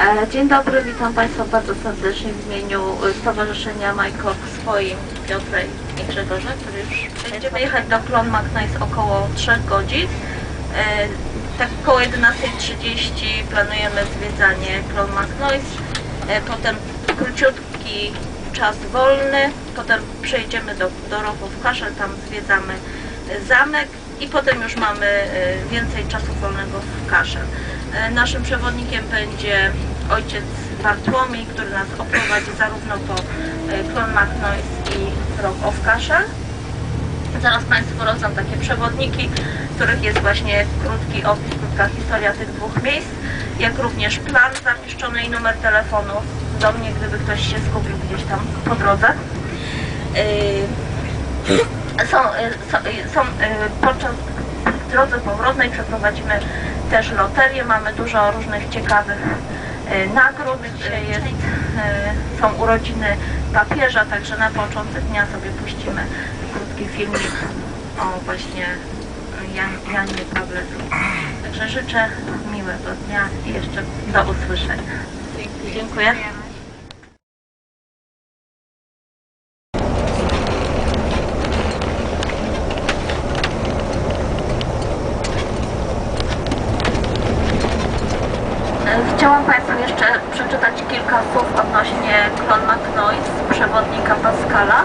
E, Dzień dobry, witam Państwa bardzo serdecznie w imieniu e, Stowarzyszenia Majkok swoim Piotrem i Grzegorza, który już będziemy jechać do Klon Magnice około 3 godzin. E, Tak około 11.30 planujemy zwiedzanie Klon Magnice, E, potem króciutki czas wolny, potem przejdziemy do, do Rowów Kaszel, tam zwiedzamy zamek i potem już mamy więcej czasu wolnego w Kaszel. Naszym przewodnikiem będzie ojciec Bartłomiej, który nas oprowadzi zarówno po e, Klon Magnois i Rock of Kaszel. Zaraz Państwu rozdam takie przewodniki, w których jest właśnie krótki opis, krótka historia tych dwóch miejsc, jak również plan zamieszczony i numer telefonu do mnie, gdyby ktoś się zgubił gdzieś tam po drodze. Yy, Są, yy, są, są podczas drodze powrotnej przeprowadzimy też loterię, mamy dużo różnych ciekawych nagród. Dzisiaj jest, yy, są urodziny papieża, także na początek dnia sobie puścimy krótki filmik o właśnie Jan, Janie Pawle II. Także życzę miłego dnia i jeszcze do usłyszenia. Dziękuję. E, Chciałam Państwu jeszcze przeczytać kilka słów odnośnie Klon McNoise, przewodnika Pascala,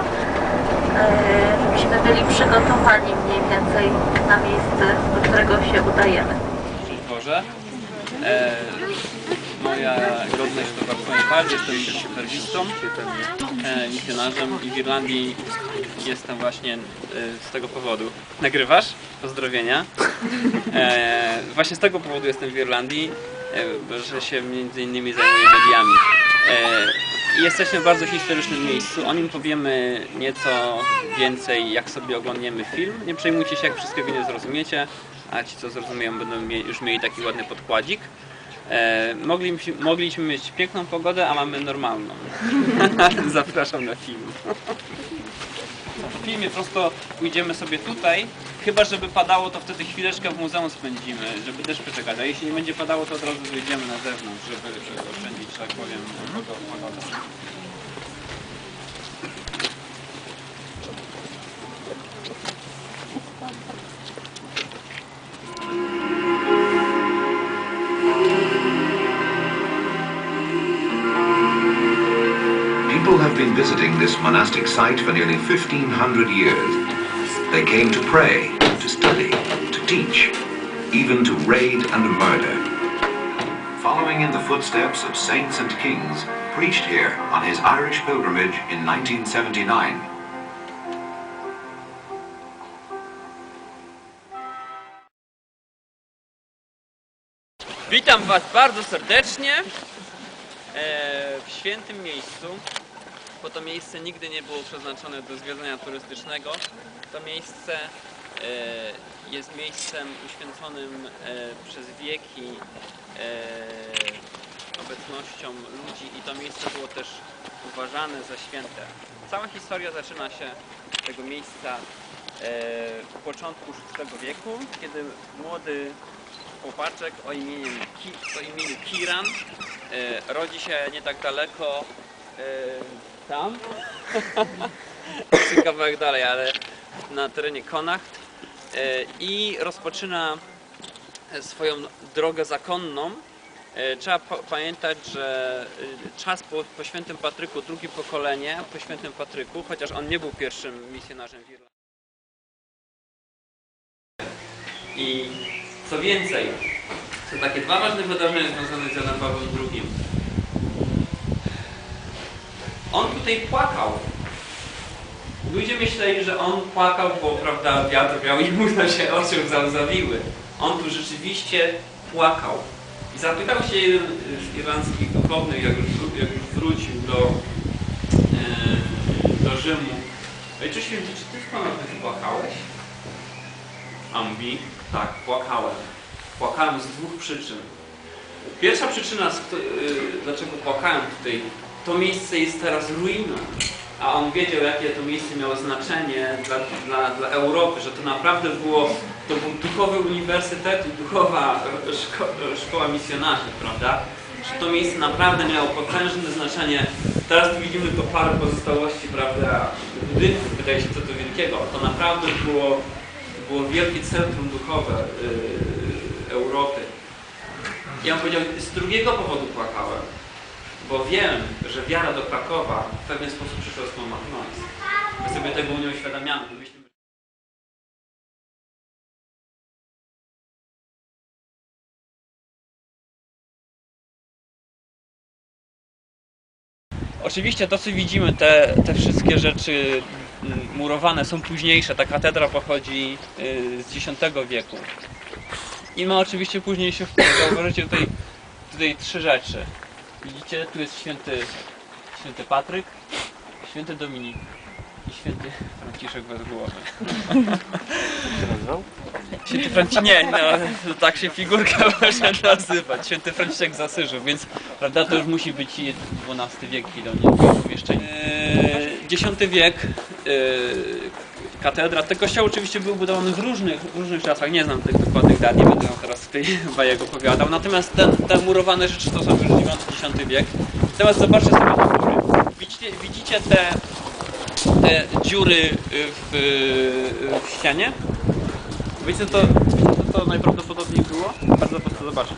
e, żebyśmy byli przygotowani mniej więcej na miejsce, do Szczęść Boże. E, moja godność to Bartłomiej Pal, jestem superwistą, e, misjonarzem i w Irlandii jestem właśnie e, z tego powodu. Nagrywasz? Pozdrowienia. E, właśnie z tego powodu jestem w Irlandii, e, że się między innymi zajmuję mediami. E, jesteśmy w bardzo historycznym miejscu. O nim powiemy nieco więcej, jak sobie oglądniemy film. Nie przejmujcie się, jak wszystkiego nie zrozumiecie, a ci, co zrozumieją, będą już mieli taki ładny podkładzik. E, mogliśmy, mogliśmy mieć piękną pogodę, a mamy normalną. Zapraszam na film. W filmie prosto pójdziemy sobie tutaj, chyba żeby padało, to wtedy chwileczkę w muzeum spędzimy, żeby też poczekać. A jeśli nie będzie padało, to od razu wyjdziemy na zewnątrz, żeby żeby oszczędzić, że tak powiem, pogodę. Have been visiting this monastic site for nearly 1500 years. They came to pray, to study, to teach, even to raid and murder. Following in the footsteps of saints and kings, preached here on his Irish pilgrimage in 1979. Witam Was bardzo serdecznie w świętym miejscu, bo to miejsce nigdy nie było przeznaczone do zwiedzania turystycznego. To miejsce e, jest miejscem uświęconym e, przez wieki e, obecnością ludzi i to miejsce było też uważane za święte. Cała historia zaczyna się tego miejsca w początku VI wieku, kiedy młody chłopaczek o imieniu, Ki, o imieniu Kiran rodzi się nie tak daleko tam, kawałek dalej, ale na terenie Konacht i rozpoczyna swoją drogę zakonną. Trzeba pa- pamiętać, że czas po, po świętym Patryku, drugie pokolenie po świętym Patryku, chociaż on nie był pierwszym misjonarzem w Irlandii. I co więcej, są takie dwa ważne wydarzenia związane z Janem Pawłem II. On tutaj płakał. Ludzie myśleli, że on płakał, bo prawda, wiatr miał i mu się oczy załzawiły. On tu rzeczywiście płakał. I zapytał się jeden z irlandzkich duchownych, jak już, jak już wrócił do, e, do Rzymu. Ojcze Święty, czy ty w Konowie płakałeś? A mówi, tak, płakałem. Płakałem z dwóch przyczyn. Pierwsza przyczyna, y, dlaczego płakałem tutaj, to miejsce jest teraz ruiną. A on wiedział, jakie to miejsce miało znaczenie dla, dla, dla Europy, że to naprawdę było, to był duchowy uniwersytet i duchowa szko, szkoła misjonarzy, prawda? że to miejsce naprawdę miało potężne znaczenie. Teraz tu widzimy tylko parę pozostałości, prawda, budynków, wydaje się co do wielkiego. To naprawdę było, było wielkie centrum duchowe yy, Europy. Ja bym powiedział, z drugiego powodu płakałem, bo wiem, że wiara do Krakowa w pewien sposób przyszła z tą Macnoise. My sobie tego nie uświadamiamy. Oczywiście to, co widzimy, te, te wszystkie rzeczy mm, murowane są późniejsze. Ta katedra pochodzi y, z X wieku. I ma oczywiście późniejszy wpływ. Zauważycie tutaj, tutaj trzy rzeczy. Widzicie, tu jest święty, święty Patryk, święty Dominik i święty Franciszek bez głowy. Święty Franciszek, nie, no, tak się figurka może nazywać. Święty Franciszek z Asyżu, więc prawda, to już musi być XII wiek, byli umieszczeni. Eee, X wiek, eee, katedra. Te kościoły oczywiście były budowane w różnych, w różnych czasach, nie znam tych dokładnych dat, nie będę teraz tutaj bajek opowiadał. Natomiast te, te murowane rzeczy to są już IX-X wiek. Teraz zobaczcie sobie te góry. Widzicie, widzicie te, te dziury w, w ścianie? Wiecie to, co to najprawdopodobniej było? Bardzo prosto zobaczyć.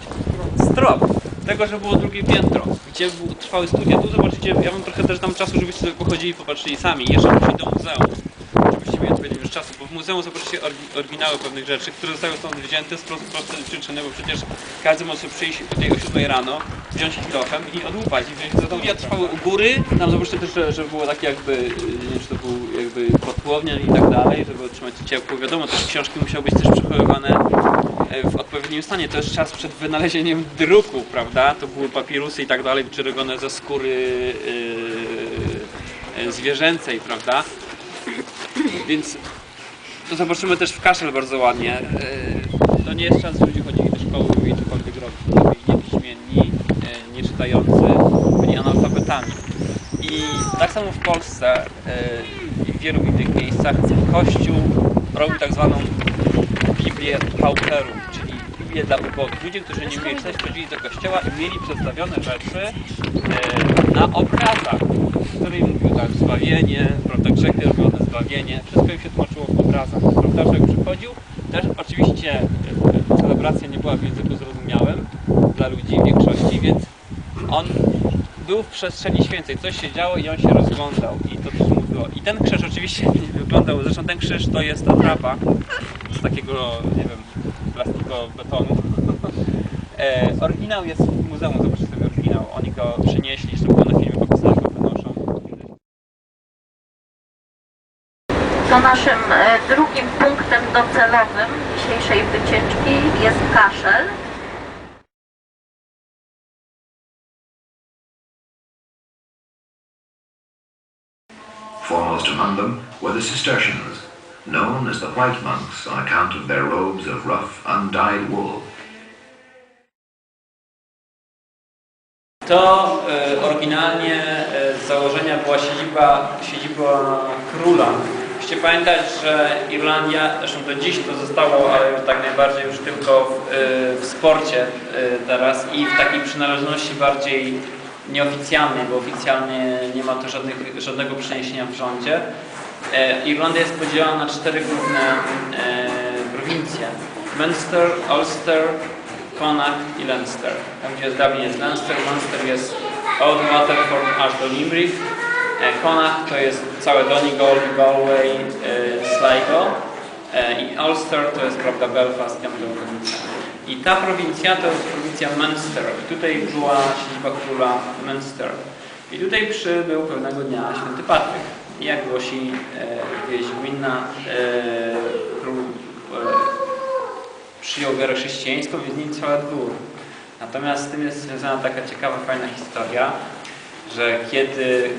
Strop. Tego, że było drugie piętro, gdzie był- trwały studia. Tu zobaczycie, ja mam trochę też dam czasu, żebyście pochodzili, popatrzyli sami. Jeszcze musi do muzeum. Mieli już czasu, bo w muzeum zobaczycie oryginały pewnych rzeczy, które zostały stąd wzięte z pro- prostej przyczyny, bo przecież każdy może przyjść tutaj o 7 rano, wziąć kilofem i odłupać i wziąć za Studia trwały u góry, tam zobaczycie też, że, że było takie jakby, nie wiem czy to był jakby kotłownia i tak dalej, żeby otrzymać ciepło. Wiadomo, też książki musiały być też przechowywane e, w odpowiednim stanie. To jest czas przed wynalezieniem druku, prawda? To były papirusy i tak dalej, czy ze skóry yy, zwierzęcej, prawda? Więc to zobaczymy też w kaszel bardzo ładnie. Yy, To nie jest czas, że ludzie chodzili do szkoły, byli cokolwiek robić. Niepiśmienni, yy, nieczytający, byli analfabetami. I tak samo w Polsce i w wielu innych miejscach Kościół robił tak zwaną Biblię pauperów, czyli Biblię dla ubogich. Ludzie, którzy nie mieli coś, chodzili do kościoła i mieli przedstawione rzeczy e, na obrazach, w których mówił tak, zbawienie, prawda, grzechy robione, zbawienie, wszystko im się tłumaczyło w obrazach. Prawda, że jak przychodził, też oczywiście e, celebracja nie była w języku zrozumiałym dla ludzi w większości, więc on był w przestrzeni świętej, coś się działo i on się rozglądał i to też mówiło. I ten krzyż oczywiście nie wyglądał, zresztą ten krzyż to jest atrapa z takiego, nie wiem, plastiko-betonu. E, oryginał jest w muzeum, zobaczcie oryginał. Oni go przynieśli, jeszcze było na filmie pokazane, jak go wynoszą. To naszym e, drugim punktem docelowym dzisiejszej wycieczki jest kaszel. Foremost among them were the Cistercians, known as the White Monks on account of their robes of rough, undyed wool. To e, oryginalnie e, z założenia była siedziba, siedziba króla. Musicie pamiętać, że Irlandia, zresztą do dziś to zostało, ale już tak najbardziej już tylko w, e, w sporcie teraz i w takiej przynależności bardziej nieoficjalnej, bo oficjalnie nie ma to żadnych, żadnego przeniesienia w rządzie. Irlandia jest podzielona na cztery główne prowincje. Munster, Ulster, Connacht i Leinster. Tam gdzie jest Dublin jest Leinster, Munster jest od Waterford aż do Limerick. E, Connacht to jest całe Donegal, Galway, e, Sligo. E, I Ulster to jest prawda Belfast, prowincja. I ta prowincja to jest prowincja Munster. I tutaj była siedziba króla Munster. I tutaj przybył pewnego dnia święty Patryk. I jak głosi e, wieść gminna, e, e, przyjął wiarę chrześcijańską, więc nim całe dwór. Natomiast z tym jest związana taka ciekawa, fajna historia, że kiedy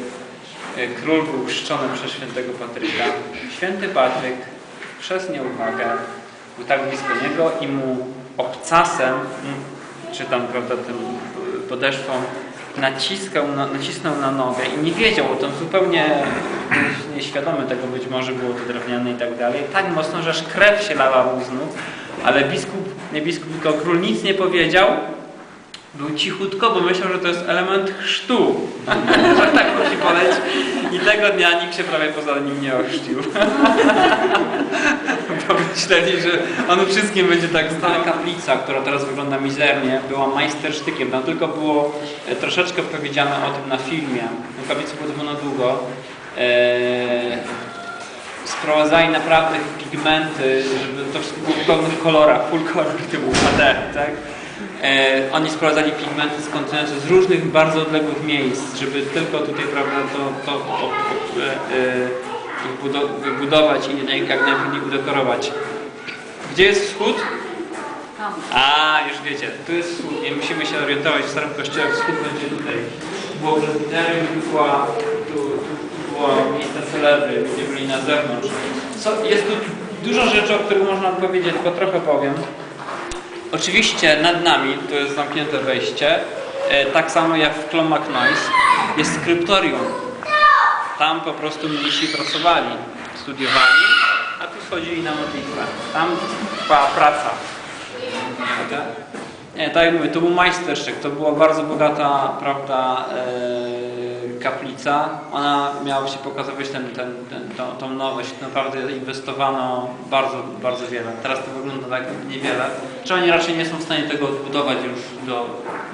e, król był chrzczony przez świętego Patryka, święty Patryk przez nieuwagę był tak blisko niego i mu obcasem, czy tam prawda, tym e, podeszwą naciskał na, nacisnął na nogę i nie wiedział o tym, zupełnie nieświadomy tego, być może było to drewniane i tak dalej, tak mocno, że aż krew się lała mu z nóg, ale biskup, nie biskup, tylko król nic nie powiedział, był cichutko, bo myślał, że to jest element chrztu. że tak musi poleć. I tego dnia nikt się prawie poza nim nie ochrzcił. bo myśleli, że on wszystkim będzie tak stara kaplica, która teraz wygląda mizernie, była majstersztykiem. Tam tylko było e, troszeczkę powiedziane o tym na filmie. Tę kaplicę budowano długo. Eee, sprowadzali naprawdę pigmenty, żeby to wszystko było w pełnych kolorach, full color typu HD, tak? E, oni sprowadzali pigmenty z kontynentu, z różnych bardzo odległych miejsc, żeby tylko tutaj, prawda, to, to o, o, e, wybudo- wybudować i jak najlepiej udekorować. Gdzie jest wschód? A, już wiecie, tu jest wschód, nie musimy się orientować w starym kościele, wschód będzie tutaj. Tu było prezbiterium, tu była, tu, tu, tu było miejsce celebry, ludzie byli na zewnątrz. Co, jest tu dużo rzeczy, o których można powiedzieć, tylko trochę powiem. Oczywiście nad nami, to jest zamknięte wejście, e, tak samo jak w Clonmacnoise, jest skryptorium. Tam po prostu mnisi pracowali, studiowali, a tu schodzili na modlitwę. Tam trwała praca. Nie, tak jak mówię, to był majstersztyk, to była bardzo bogata, prawda, e, kaplica. Ona miała się pokazywać ten, ten, ten, tą, tą nowość. Naprawdę inwestowano bardzo, bardzo wiele. Teraz to wygląda tak niewiele. Czy oni raczej nie są w stanie tego odbudować już do,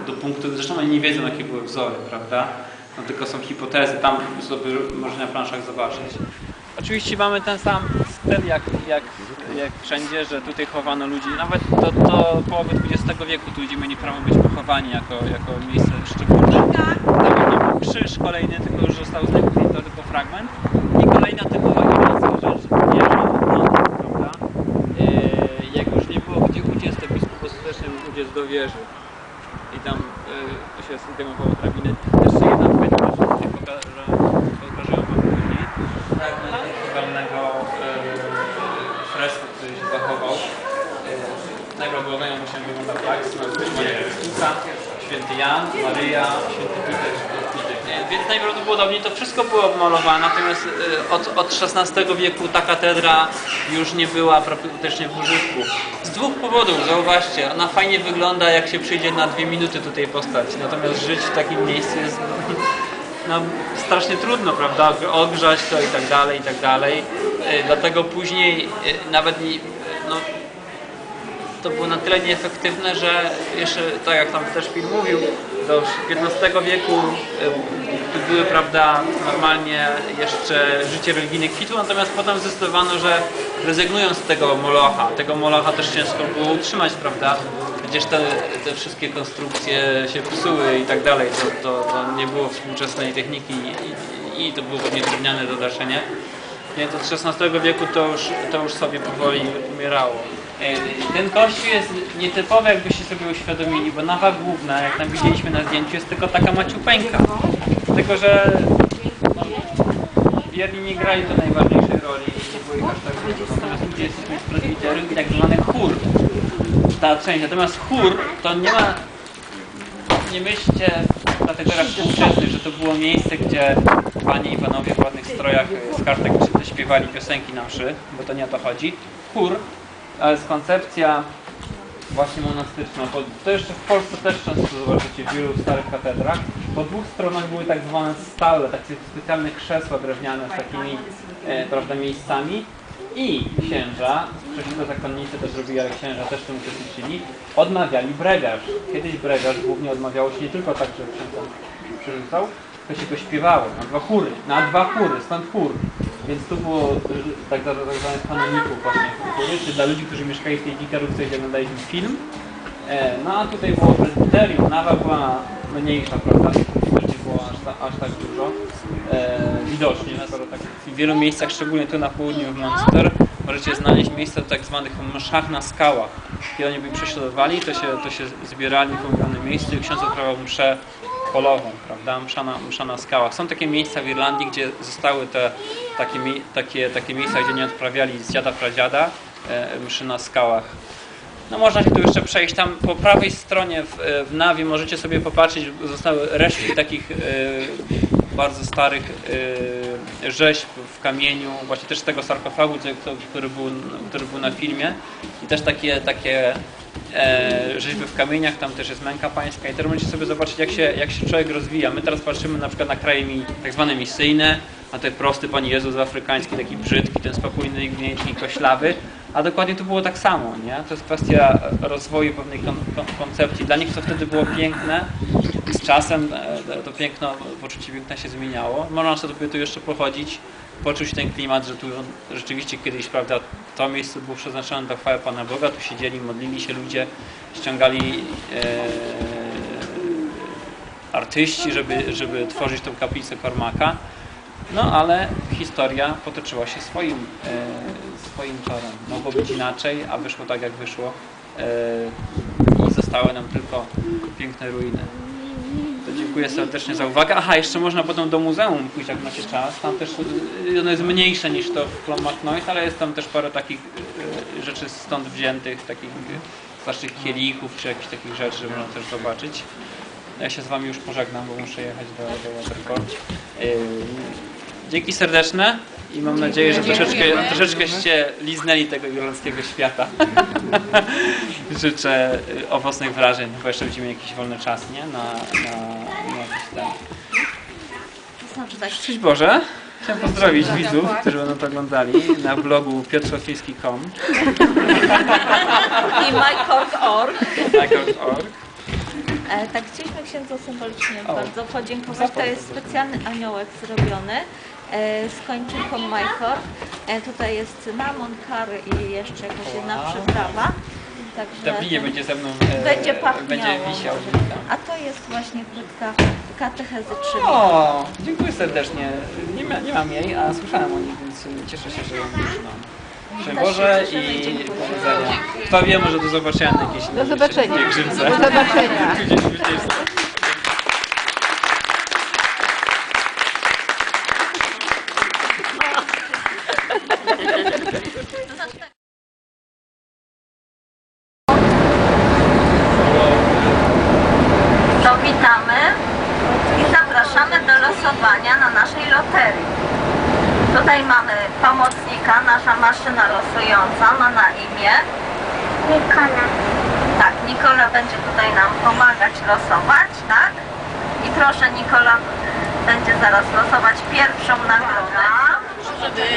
do punktu, zresztą oni nie wiedzą jakie były wzory, prawda? No tylko są hipotezy, tam sobie można na planszach zobaczyć. Oczywiście mamy ten sam styl jak, jak, jak wszędzie, że tutaj chowano ludzi, nawet do, do połowy XX wieku tu ludzie mieli prawo być pochowani jako, jako miejsce szczególne. Nie był krzyż kolejny, tylko już został z niego tylko fragment. I kolejna typowa irlandzka rzecz, wieża obronna, prawda? Yy, jak już nie było gdzie uciec, to biskup ostatecznie uciec do wieży. I tam yy, się zdejmowało drabiny. Jeszcze jedna fajna rzecz, tutaj pokażę, pokażę wam później. Fragment kapitalnego yy, fresku, który się zachował. Yy, Najprawdopodobniej musiał wyglądać tak, Maria Chrystusa, święty Jan, Maryja, święty nie? Więc najprawdopodobniej to wszystko było malowane, natomiast yy, od, od XVI wieku ta katedra już nie była praktycznie w użytku. Z dwóch powodów, zauważcie, ona fajnie wygląda jak się przyjdzie na dwie minuty tutaj postać, natomiast żyć w takim miejscu jest no, strasznie trudno, prawda, ogrzać to i tak dalej, i tak dalej. Yy, Dlatego później yy, nawet no, to było na tyle nieefektywne, że jeszcze, tak jak tam też film mówił, do XV wieku tu były, prawda, normalnie jeszcze życie religijne kwitło, natomiast potem zdecydowano, że rezygnując z tego molocha, tego molocha też ciężko było utrzymać, prawda, przecież te, te wszystkie konstrukcje się psuły i tak dalej, to, to, to nie było współczesnej techniki i, i, to było pewnie drewniane dodarzenie. Więc od XVI wieku to już, to już sobie powoli umierało. E, Ten kościół jest nietypowy, jakbyście sobie uświadomili, bo nawa główna, jak tam widzieliśmy na zdjęciu, jest tylko taka maciupeńka. Tylko, że no, wierni nie grali tu najważniejszej roli, nie było ich aż tak dużo. Natomiast ludzie jesteśmy z prezbiterium i tak zwany chór. Ta część. Natomiast chór to nie ma nie myślcie w kategoriach współczesnych, że to było miejsce, gdzie panie i panowie w ładnych strojach z kartek śpiewali piosenki na mszy, bo to nie o to chodzi. Chór, jest koncepcja właśnie monastyczna. Bo to jeszcze w Polsce też często zobaczycie w wielu starych katedrach. Po dwóch stronach były tak zwane stale, takie specjalne krzesła drewniane z takimi e, prawda, miejscami. I księża, przecież zakonnicy też robili, ale księża też w tym uczestniczyli, odmawiali bregarz. Kiedyś bregarz głównie odmawiało się nie tylko tak, że przerzucał, tylko się go śpiewało na dwa chóry, na dwa chóry, stąd chór. Więc tu było y, tak tak zwanych kanoników właśnie czy dla ludzi, którzy mieszkali w tej dzikarówce, gdzie oglądali ten film. E, no a tutaj było prezbiterium, nawa była mniejsza, prawda? Też nie było aż, ta, aż tak dużo. E, widocznie, skoro tak w wielu miejscach, szczególnie tu na południu w Munster, możecie znaleźć miejsca w tak zwanych mszach na skałach. Kiedy oni byli prześladowani, to się, to się zbierali w umówionym miejscu i ksiądz odprawiał mszę polową, prawda? Msza na, msza na skałach. Są takie miejsca w Irlandii, gdzie zostały te takie, takie, takie miejsca, gdzie nie odprawiali z dziada pradziada e, mszy na skałach. No można się tu jeszcze przejść. Tam po prawej stronie w, w nawie możecie sobie popatrzeć, zostały resztki takich e, bardzo starych e, rzeźb w kamieniu, właśnie też tego sarkofagu, który był, który był na filmie. I też takie, takie e, rzeźby w kamieniach, tam też jest męka pańska i teraz możecie sobie zobaczyć jak się, jak się człowiek rozwija. My teraz patrzymy na przykład na kraje mi, tak zwane misyjne, a ten prosty Pan Jezus afrykański, taki brzydki, ten spokojny, gnięci, koślawy, a dokładnie to było tak samo, nie? To jest kwestia rozwoju pewnej kon, kon, koncepcji. Dla nich to wtedy było piękne, z czasem e, to piękno, poczucie piękna się zmieniało. Można sobie tu jeszcze pochodzić, poczuć ten klimat, że tu rzeczywiście kiedyś, prawda, to miejsce było przeznaczone do chwały Pana Boga, tu siedzieli, modlili się ludzie, ściągali e, artyści, żeby, żeby tworzyć tą kaplicę Kormaka. No ale historia potoczyła się swoim, e, swoim torem. Mogło być inaczej, a wyszło tak jak wyszło e, i zostały nam tylko piękne ruiny. Dziękuję serdecznie za uwagę. Aha, jeszcze można potem do muzeum pójść, jak macie czas. Tam też y, ono jest mniejsze niż to w Clonmacnoise, ale jest tam też parę takich y, rzeczy stąd wziętych, takich y, starszych kielichów, czy jakichś takich rzeczy, można też zobaczyć. Ja się z Wami już pożegnam, bo muszę jechać do, do Waterport. Y, Dzięki serdeczne i mam nadzieję, że troszeczkę, troszeczkęście liznęli tego irlandzkiego świata. Życzę y, owocnych wrażeń, bo jeszcze będziemy jakiś wolny czas, nie? Na, na, na jakiś Szczęść Boże! Chciałem pozdrowić widzów, którzy będą to oglądali na blogu piotrowfiński.com i mycork.org. Record.org. E, tak, chcieliśmy księdzu symbolicznie O. bardzo podziękować. To jest specjalny aniołek zrobiony z kończynką Majkor. E, tutaj jest cynamon, kary i jeszcze jakaś jedna Wow. przyprawa. Także będzie ze mną e, będzie pachniało. będzie wisiał. A to jest właśnie płytka katechezy 3. O, dziękuję serdecznie. Nie, ma, nie mam jej, a słyszałem o niej, więc y, cieszę się, że ją już mam. Szczęść Boże i powodzenia. Kto wie, może do zobaczenia na jakiejś Do zobaczenia. Do zobaczenia. Gdzieś, gdzieś. To witamy i zapraszamy do losowania na naszej loterii. Tutaj mamy pomocnika, nasza maszyna losująca ma na imię Nikola. Tak, Nikola będzie tutaj nam pomagać losować, tak? I proszę Nikola będzie zaraz losować pierwszą nagrodę.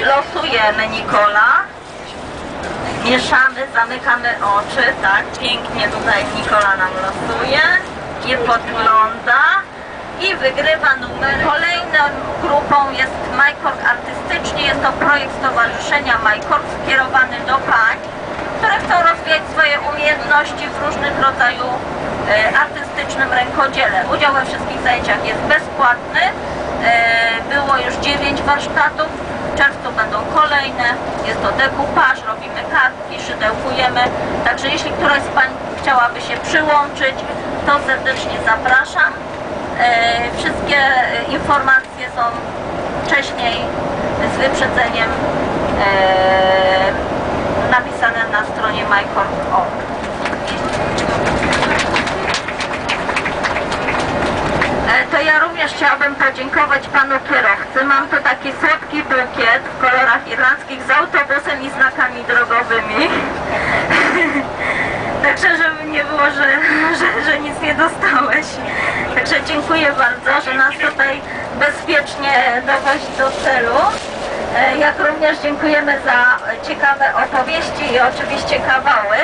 Losujemy Nikola. Mieszamy, zamykamy oczy, tak? Pięknie tutaj Nikola nam losuje. Je podgląda i wygrywa numer. Kolejną grupą jest MyCork Artystycznie. Jest to projekt Stowarzyszenia MyCork skierowany do pań, które chcą rozwijać swoje umiejętności w różnych rodzaju e, artystycznym rękodziele. Udział we wszystkich zajęciach jest bezpłatny. E, było już 9 warsztatów. W czerwcu będą kolejne. Jest to dekupaż, robimy kartki, szydełkujemy. Także jeśli któraś z Pań chciałaby się przyłączyć, to serdecznie zapraszam. E, Wszystkie e, informacje są wcześniej z wyprzedzeniem e, napisane na stronie mycorp.org. To ja również chciałabym podziękować panu kierowcy. Mam tu taki słodki bukiet w kolorach irlandzkich z autobusem i znakami drogowymi. Także żeby nie było, że, że, że nic nie dostałeś. Także dziękuję bardzo, że nas tutaj bezpiecznie dowozi do celu. E, Jak również dziękujemy za ciekawe opowieści i oczywiście kawały.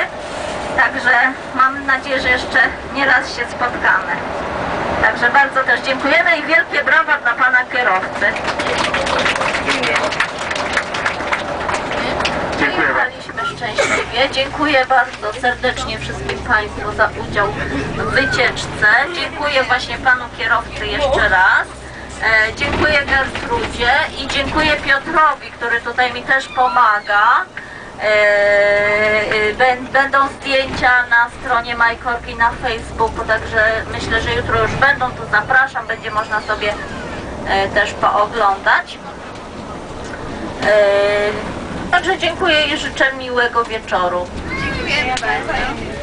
Także mam nadzieję, że jeszcze nie raz się spotkamy. Także bardzo też dziękujemy i wielkie brawa dla pana kierowcy. Szczęśliwie. Dziękuję bardzo serdecznie wszystkim Państwu za udział w wycieczce. Dziękuję właśnie panu kierowcy jeszcze raz. E, dziękuję Gertrudzie i dziękuję Piotrowi, który tutaj mi też pomaga. E, e, bę- Będą zdjęcia na stronie MyCorki na Facebooku, także myślę, że jutro już będą, to zapraszam, będzie można sobie e, też pooglądać. Także dziękuję i życzę miłego wieczoru. Dziękujemy bardzo.